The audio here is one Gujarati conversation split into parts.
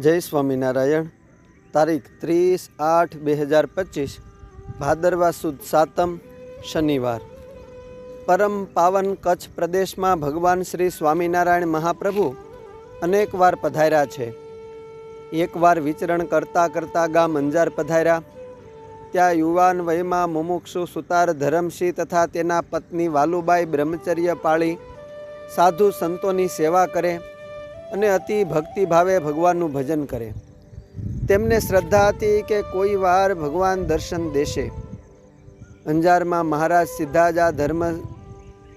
જય સ્વામિનારાયણ. તારીખ ત્રીસ આઠ બે હજાર પચીસ, ભાદરવા સુદ સાતમ શનિવાર. પરમ પાવન કચ્છ પ્રદેશમાં ભગવાન શ્રી સ્વામિનારાયણ મહાપ્રભુ અનેકવાર પધાર્યા છે. એકવાર વિચરણ કરતાં કરતાં ગામ અંજાર પધાર્યા. ત્યાં યુવાન વયમાં મુમુક્ષુ સુતાર ધરમસિંહ તથા તેના પત્ની વાલુબાઈ બ્રહ્મચર્ય પાળી સાધુ સંતોની સેવા કરે. અને અતિ ભક્તિભાવે ભગવાનનું ભજન કરે. તેમને શ્રદ્ધા હતી કે કોઈ વાર ભગવાન દર્શન દેશે. અંજારમાં મહારાજ સિદ્ધાજ આ ધર્મ,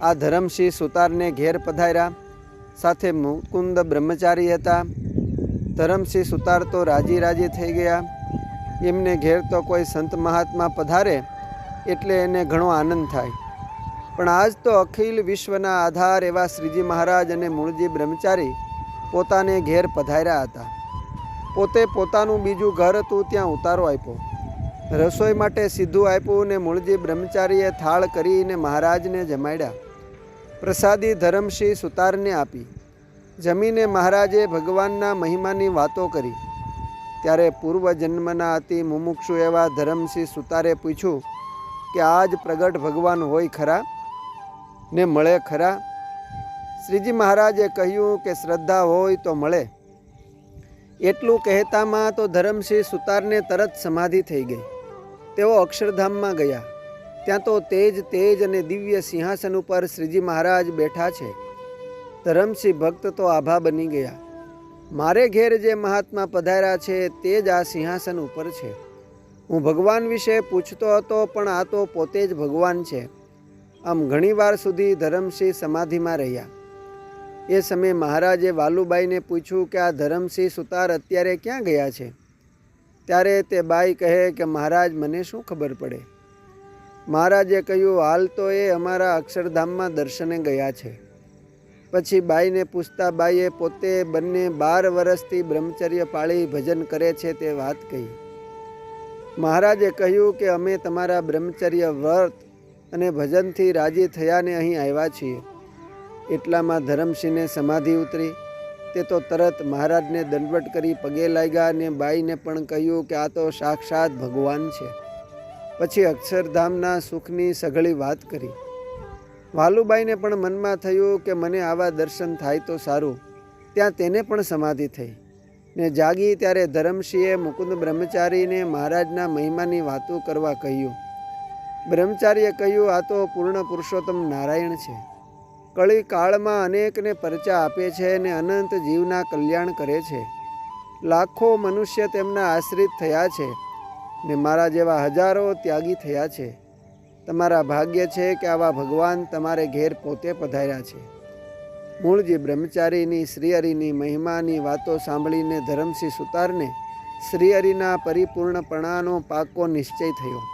આ ધરમસિંહ સુતારને ઘેર પધાર્યા. સાથે મુકુંદ બ્રહ્મચારી હતા. ધરમસિંહ સુતાર તો રાજી રાજી થઈ ગયા. એમને ઘેર તો કોઈ સંત મહાત્મા પધારે એટલે એને ઘણો આનંદ થાય. પણ આજ તો અખિલ વિશ્વના આધાર એવા શ્રીજી મહારાજ અને મૂળજી બ્રહ્મચારી પોતાને ઘેર પધાર્યા હતા. પોતે પોતાનું બીજું ઘર હતું ત્યાં ઉતારો આપ્યો. રસોઈ માટે સીધું આપ્યું ને મૂળજી બ્રહ્મચારીએ થાળ કરીને મહારાજને જમાડ્યા. પ્રસાદી ધરમસિંહ સુતારને આપી. જમીને મહારાજે ભગવાનના મહિમાની વાતો કરી. ત્યારે પૂર્વજન્મના અતિ મુમુક્ષુ એવા ધરમસિંહ સુતારે પૂછ્યું કે આજ પ્રગટ ભગવાન હોય ખરા? ને મળે ખરા? શ્રીજી મહારાજે કહ્યું કે શ્રદ્ધા હોય તો મળે. એટલું કહેતામાં તો ધરમસિંહ સુતારને તરત સમાધિ થઈ ગઈ. તેઓ અક્ષરધામમાં ગયા. ત્યાં તો તેજ તેજ અને દિવ્ય સિંહાસન ઉપર શ્રીજી મહારાજ બેઠા છે. ધરમસિંહ ભક્ત તો આભા બની ગયા. મારે ઘેર જે મહાત્મા પધાર્યા છે તે જ આ સિંહાસન ઉપર છે. હું ભગવાન વિશે પૂછતો હતો પણ આ તો પોતે જ ભગવાન છે. આમ ઘણીવાર સુધી ધરમસિંહ સમાધિમાં રહ્યા. એ સમયે મહારાજે વાલુબાઈને પૂછ્યું કે આ ધરમસિંહ સુતાર અત્યારે ક્યાં ગયા છે? ત્યારે તે બાઈ કહે કે મહારાજ, મને શું ખબર પડે? મહારાજે કહ્યું, હાલ તો એ અમારા અક્ષરધામમાં દર્શને ગયા છે. પછી બાઈને પૂછતા બાઈએ પોતે બંને બાર વર્ષથી બ્રહ્મચર્ય પાળી ભજન કરે છે તે વાત કહી. મહારાજે કહ્યું કે અમે તમારા બ્રહ્મચર્ય વ્રત અને ભજનથી રાજી થયાને અહીં આવ્યા છીએ. એટલામાં ધરમસિંહને સમાધિ ઉતરી. તે તો તરત મહારાજને દંડવટ કરી પગે લાગ્યા અને બાઈને પણ કહ્યું કે આ તો સાક્ષાત ભગવાન છે. પછી અક્ષરધામના સુખની સઘળી વાત કરી. વાલુબાઈને પણ મનમાં થયું કે મને આવા દર્શન થાય તો સારું. ત્યાં તેને પણ સમાધિ થઈ. ને જાગી ત્યારે ધરમસિંહે મુકુંદ બ્રહ્મચારીને મહારાજના મહિમાની વાતો કરવા કહ્યું. બ્રહ્મચારીએ કહ્યું, આ તો પૂર્ણ પુરુષોત્તમ નારાયણ છે. કળી કાળમાં અનેકને પરચા આપે છે અને અનંત જીવના કલ્યાણ કરે છે. લાખો મનુષ્ય તેમના આશ્રિત થયા છે ને મારા જેવા હજારો ત્યાગી થયા છે. તમારા ભાગ્ય છે કે આવા ભગવાન તમારે ઘેર પોતે પધાર્યા છે. મૂળજી બ્રહ્મચારીની, શ્રીહરિની મહિમાની વાતો સાંભળીને ધરમસિંહ સુતારને શ્રીહરિના પરિપૂર્ણપણાનો પાકો નિશ્ચય થયો.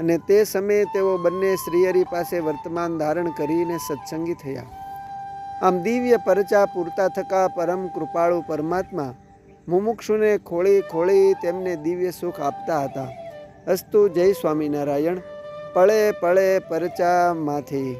અને તે સમયે તેઓ બંને શ્રીહરિ પાસે વર્તમાન ધારણ કરીને સત્સંગી થયા. આમ દિવ્ય પરચા પૂરતા થકા પરમ કૃપાળુ પરમાત્મા મુમુક્ષુને ખોળી ખોળી તેમને દિવ્ય સુખ આપતા હતા. અસ્તુ જય સ્વામિનારાયણ. પળે પળે પરચામાંથી